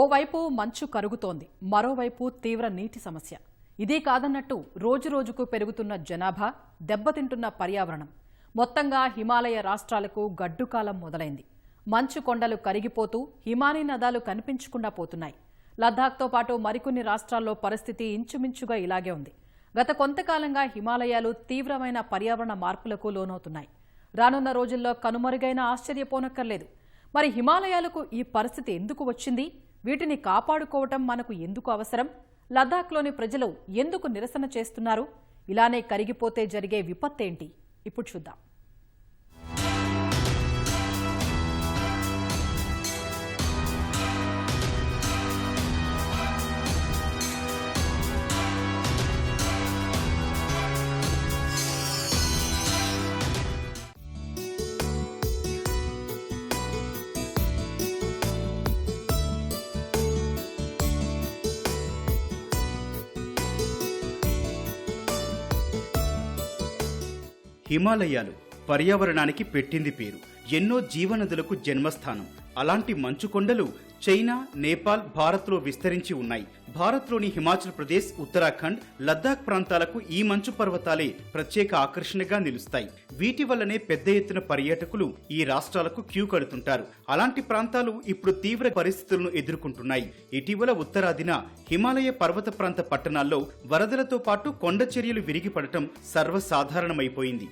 ఓవైపు మంచు కరుగుతోంది మరోవైపు తీవ్ర నీటి సమస్య. ఇదే కాదన్నట్టు రోజురోజుకు పెరుగుతున్న జనాభా దెబ్బతింటున్న పర్యావరణం. మొత్తంగా హిమాలయ రాష్ట్రాలకు గడ్డుకాలం మొదలైంది. మంచు కొండలు కరిగిపోతూ హిమానీ నదాలు కనిపించకుండా పోతున్నాయి. లద్దాఖ్తో పాటు మరికొన్ని రాష్ట్రాల్లో పరిస్థితి ఇంచుమించుగా ఇలాగే ఉంది. గత కొంతకాలంగా హిమాలయాలు తీవ్రమైన పర్యావరణ మార్పులకు లోనవుతున్నాయి. రానున్న రోజుల్లో కనుమరుగైన ఆశ్చర్యపోనక్కర్లేదు. మరి హిమాలయాలకు ఈ పరిస్థితి ఎందుకు వచ్చింది? వీటిని కాపాడుకోవటం మనకు ఎందుకు అవసరం? లద్దాఖ్లోని ప్రజలు ఎందుకు నిరసన చేస్తున్నారు? ఇలానే కరిగిపోతే జరిగే విపత్తేంటి? ఇప్పుడు చూద్దాం. హిమాలయాలు పర్యావరణానికి పెట్టింది పేరు. ఎన్నో జీవనదులకు జన్మస్థానం. అలాంటి మంచు కొండలు చైనా నేపాల్ భారత్లో విస్తరించి ఉన్నాయి. భారత్లోని హిమాచల్ ప్రదేశ్ ఉత్తరాఖండ్ లద్దాఖ్ ప్రాంతాలకు ఈ మంచు పర్వతాలే ప్రత్యేక ఆకర్షణగా నిలుస్తాయి. వీటి వల్లనే పెద్ద ఎత్తున పర్యాటకులు ఈ రాష్ట్రాలకు క్యూ కడుతుంటారు. అలాంటి ప్రాంతాలు ఇప్పుడు తీవ్ర పరిస్థితులను ఎదుర్కొంటున్నాయి. ఇటీవల ఉత్తరాదిన హిమాలయ పర్వత ప్రాంత పట్టణాల్లో వరదలతో పాటు కొండ చర్యలు విరిగిపడటం సర్వసాధారణమైపోయింది.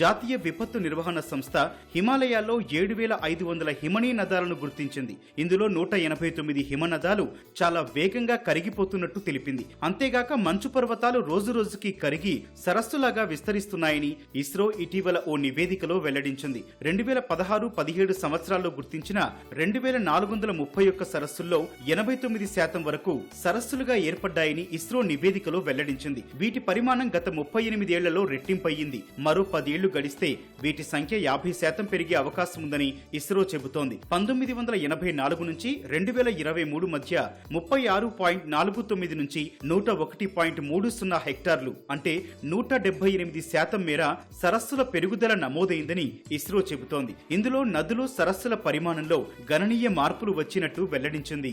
జాతీయ విపత్తు నిర్వహణ సంస్థ హిమాలయాల్లో ఏడు వేల ఐదు వందల హిమనీ నదాలను గుర్తించింది. ఇందులో నూట ఎనభై తొమ్మిది హిమనదాలు చాలా వేగంగా కరిగిపోతున్నట్టు తెలిపింది. అంతేగాక మంచు పర్వతాలు రోజు రోజుకి కరిగి సరస్సులాగా విస్తరిస్తున్నాయని ఇస్రో ఇటీవల ఓ నివేదికలో వెల్లడించింది. రెండు వేల పదహారు పదిహేడు సంవత్సరాల్లో గుర్తించిన రెండు వేల నాలుగు వందల ముప్పై ఒక్క సరస్సుల్లో ఎనభై తొమ్మిది శాతం వరకు సరస్సులుగా ఏర్పడ్డాయని ఇస్రో నివేదికలో వెల్లడించింది. వీటి పరిమాణం గత ముప్పై ఎనిమిదేళ్ళలో రెట్టింపయ్యింది. మరో పదేళ్ళు గడిస్తే వీటి సంఖ్య యాభై శాతం పెరిగే అవకాశం ఉందని ఇస్రో చెబుతోంది. పంతొమ్మిది వందల ఎనభై నాలుగు నుంచి రెండు వేల ఇరవై మూడు మధ్య ముప్పై ఆరు పాయింట్ నాలుగు తొమ్మిది నుంచి నూట ఒకటి పాయింట్ మూడు సున్నా హెక్టార్లు అంటే నూట డెబ్బై ఎనిమిది శాతం మేర సరస్సుల పెరుగుదల నమోదైందని ఇస్రో చెబుతోంది. ఇందులో నదులు సరస్సుల పరిమాణంలో గణనీయ మార్పులు వచ్చినట్టు వెల్లడించింది.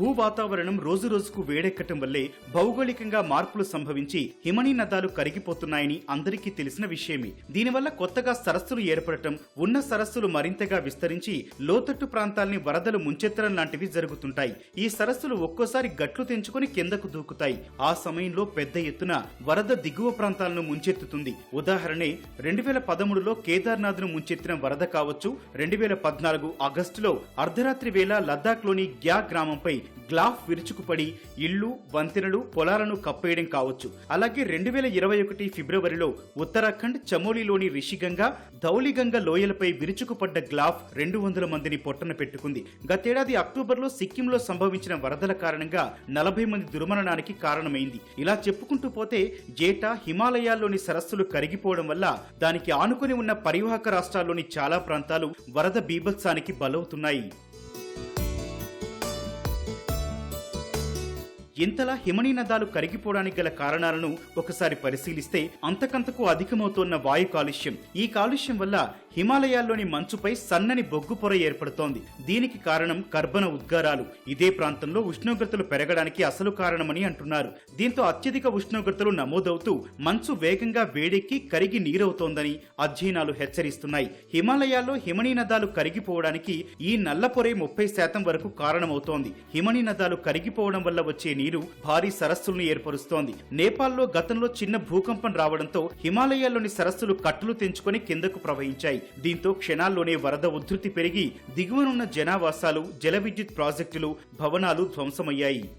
భూ వాతావరణం రోజురోజుకు వేడెక్కటం వల్లే భౌగోళికంగా మార్పులు సంభవించి హిమనీ నదాలు కరిగిపోతున్నాయని అందరికీ తెలిసిన విషయమే. దీనివల్ల కొత్తగా సరస్సులు ఏర్పడటం ఉన్న సరస్సులు మరింతగా విస్తరించి లోతట్టు ప్రాంతాల్ని వరదలు ముంచెత్తడం లాంటివి జరుగుతుంటాయి. ఈ సరస్సులు ఒక్కోసారి గట్లు తెంచుకొని కిందకు దూకుతాయి. ఆ సమయంలో పెద్ద ఎత్తున వరద దిగువ ప్రాంతాలను ముంచెత్తుతుంది. ఉదాహరణే రెండు వేల పదమూడులో కేదార్నాథ్ను ముంచెత్తిన వరద కావచ్చు రెండు వేల పద్నాలుగు ఆగస్టులో అర్ధరాత్రి వేళ లద్దాఖ్లోని గ్యా గ్రామంపై గ్లాఫ్ విరుచుకుపడి ఇళ్ళు వంతెనలు పొలాలను కప్పేయడం కావచ్చు. అలాగే రెండు వేల ఇరవై ఒకటి ఫిబ్రవరిలో ఉత్తరాఖండ్ చమోలిలోని రిషిగంగా ధౌలిగంగ లోయలపై విరుచుకుపడ్డ గ్లాఫ్ రెండు వందల మందిని పొట్టన పెట్టుకుంది. గతేడాది అక్టోబర్లో సిక్కింలో సంభవించిన వరదల కారణంగా నలభై మంది దుర్మరణానికి కారణమైంది. ఇలా చెప్పుకుంటూ పోతే జేటా హిమాలయాల్లోని సరస్సులు కరిగిపోవడం వల్ల దానికి ఆనుకుని ఉన్న పరివాహక రాష్ట్రాల్లోని చాలా ప్రాంతాలు వరద బీభత్సానికి బలవుతున్నాయి. ఇంతలా హిమనీ నదాలు కరిగిపోవడానికి గల కారణాలను ఒకసారి పరిశీలిస్తే అంతకంతకు అధికమవుతోన్న వాయు కాలుష్యం. ఈ కాలుష్యం వల్ల హిమాలయాల్లోని మంచుపై సన్నని బొగ్గు పొర ఏర్పడుతోంది. దీనికి కారణం కర్బన ఉద్గారాలు. ఇదే ప్రాంతంలో ఉష్ణోగ్రతలు పెరగడానికి అసలు కారణమని అంటున్నారు. దీంతో అత్యధిక ఉష్ణోగ్రతలు నమోదవుతూ మంచు వేగంగా వేడెక్కి కరిగి నీరవుతోందని అధ్యయనాలు హెచ్చరిస్తున్నాయి. హిమాలయాల్లో హిమనీ నదాలు కరిగిపోవడానికి ఈ నల్ల పొరే ముప్పై శాతం వరకు కారణమవుతోంది. హిమనీ నదాలు కరిగిపోవడం వల్ల వచ్చే నీరు భారీ సరస్సులను ఏర్పరుస్తోంది. నేపాల్లో గతంలో చిన్న భూకంపం రావడంతో హిమాలయాల్లోని సరస్సులు కట్టులు తెంచుకొని కిందకు ప్రవహించాయి. దీంతో క్షణాల్లోనే వరద ఉధృతి పెరిగి దిగువనున్న జనావాసాలు జల విద్యుత్ ప్రాజెక్టులు భవనాలు ధ్వంసమయ్యాయి.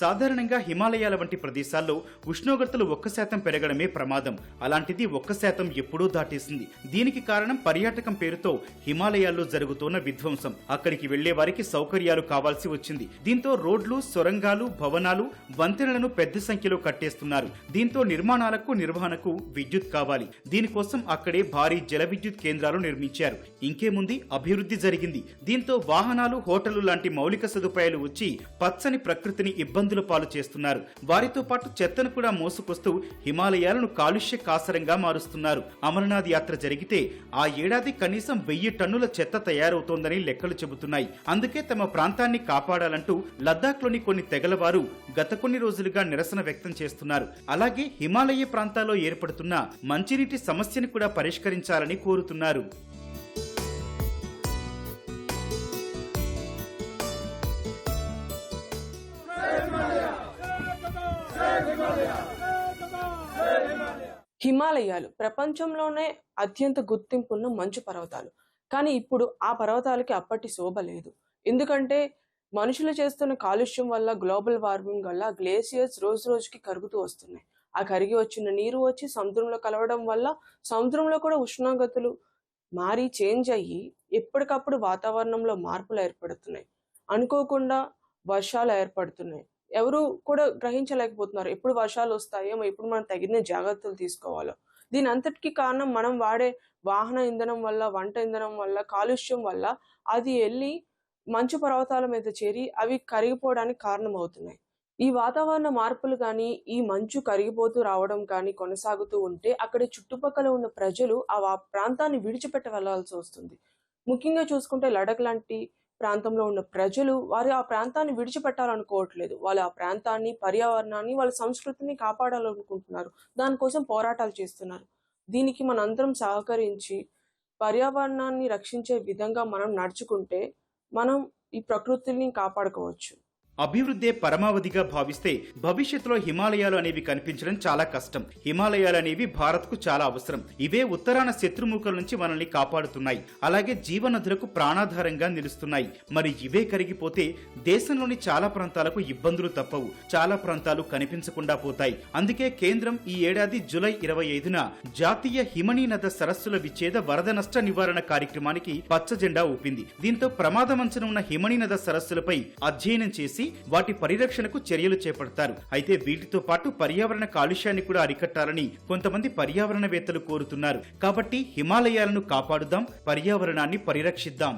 సాధారణంగా హిమాలయాల వంటి ప్రదేశాల్లో ఉష్ణోగ్రతలు ఒక్క శాతం పెరగడమే ప్రమాదం. అలాంటిది ఒక్క శాతం ఎప్పుడూ దాటేసింది. దీనికి కారణం పర్యాటకం పేరుతో హిమాలయాల్లో జరుగుతున్న విధ్వంసం. అక్కడికి వెళ్ళే వారికి సౌకర్యాలు కావాల్సి వచ్చింది. దీంతో రోడ్లు సొరంగాలు భవనాలు వంతెనలను పెద్ద సంఖ్యలో కట్టేస్తున్నారు. దీంతో నిర్మాణాలకు నిర్వహణకు విద్యుత్ కావాలి. దీనికోసం అక్కడే భారీ జల విద్యుత్ కేంద్రాలు నిర్మించారు. ఇంకేముంది అభివృద్ధి జరిగింది. దీంతో వాహనాలు హోటళ్ళు లాంటి మౌలిక సదుపాయాలు వచ్చి పచ్చని ప్రకృతిని ఇబ్బంది ఇబ్బందుల పాలు చేస్తున్నారు. వారితో పాటు చెత్తను కూడా మోసుకొస్తూ హిమాలయాలను కాలుష్య కాసరంగా మారుస్తున్నారు. అమరనాథ్ యాత్ర జరిగితే ఆ ఏడాది కనీసం వెయ్యి టన్నుల చెత్త తయారవుతోందని లెక్కలు చెబుతున్నాయి. అందుకే తమ ప్రాంతాన్ని కాపాడాలంటూ లద్దాఖ్లోని కొన్ని తెగలవారు గత కొన్ని రోజులుగా నిరసన వ్యక్తం చేస్తున్నారు. అలాగే హిమాలయ ప్రాంతాల్లో ఏర్పడుతున్న మంచినీటి సమస్యను కూడా పరిష్కరించాలని కోరుతున్నారు. హిమాలయాలు ప్రపంచంలోనే అత్యంత గుర్తింపున్న మంచు పర్వతాలు. కానీ ఇప్పుడు ఆ పర్వతాలకి అప్పటి శోభ లేదు. ఎందుకంటే మనుషులు చేస్తున్న కాలుష్యం వల్ల గ్లోబల్ వార్మింగ్ వల్ల గ్లేసియర్స్ రోజు రోజుకి కరుగుతూ వస్తున్నాయి. ఆ కరిగి వచ్చిన నీరు వచ్చి సముద్రంలో కలవడం వల్ల సముద్రంలో కూడా ఉష్ణోగ్రతలు మారి చేంజ్ అయ్యి ఎప్పటికప్పుడు వాతావరణంలో మార్పులు ఏర్పడుతున్నాయి. అనుకోకుండా వర్షాలు ఏర్పడుతున్నాయి. ఎవరు కూడా గ్రహించలేకపోతున్నారు. ఎప్పుడు వర్షాలు వస్తాయో ఎప్పుడు మనం తగిన జాగ్రత్తలు తీసుకోవాలో. దీని అంతటికి కారణం మనం వాడే వాహన ఇంధనం వల్ల వంట ఇంధనం వల్ల కాలుష్యం వల్ల అది వెళ్ళి మంచు పర్వతాల మీద చేరి అవి కరిగిపోవడానికి కారణమవుతున్నాయి. ఈ వాతావరణ మార్పులు కానీ ఈ మంచు కరిగిపోతూ రావడం కానీ కొనసాగుతూ ఉంటే అక్కడ చుట్టుపక్కల ఉన్న ప్రజలు ఆ ప్రాంతాన్ని విడిచిపెట్ట వెళ్ళాల్సి వస్తుంది. ముఖ్యంగా చూసుకుంటే లడక్ లాంటి ప్రాంతంలో ఉన్న ప్రజలు వారు ఆ ప్రాంతాన్ని విడిచిపెట్టాలనుకోవట్లేదు. వాళ్ళు ఆ ప్రాంతాన్ని పర్యావరణాన్ని వాళ్ళ సంస్కృతిని కాపాడాలనుకుంటున్నారు. దానికోసం పోరాటాలు చేస్తున్నారు. దీనికి మనందరం సహకరించి పర్యావరణాన్ని రక్షించే విధంగా మనం నడుచుకుంటే మనం ఈ ప్రకృతిని కాపాడుకోవచ్చు. అభివృద్ధే పరమావధిగా భావిస్తే భవిష్యత్తులో హిమాలయాలు అనేవి కనిపించడం చాలా కష్టం. హిమాలయాలు అనేవి భారత్కు చాలా అవసరం. ఇవే ఉత్తరాన శత్రుముఖల నుంచి మనల్ని కాపాడుతున్నాయి. అలాగే జీవనదులకు ప్రాణాధారంగా నిలుస్తున్నాయి. మరి ఇవే కరిగిపోతే దేశంలోని చాలా ప్రాంతాలకు ఇబ్బందులు తప్పవు. చాలా ప్రాంతాలు కనిపించకుండా పోతాయి. అందుకే కేంద్రం ఈ ఏడాది జులై ఇరవై ఐదున జాతీయ హిమనీనద సరస్సుల విచ్ఛేద వరద నష్ట నివారణ కార్యక్రమానికి పచ్చ జెండా ఊపింది. దీంతో ప్రమాదమంచన ఉన్న హిమనీనద సరస్సులపై అధ్యయనం చేసి వాటి పరిరక్షణకు చర్యలు చేపడతారు. అయితే వీటితో పాటు పర్యావరణ కాలుష్యాన్ని కూడా అరికట్టాలని కొంతమంది పర్యావరణవేత్తలు కోరుతున్నారు. కాబట్టి హిమాలయాలను కాపాడుదాం పర్యావరణాన్ని పరిరక్షిద్దాం.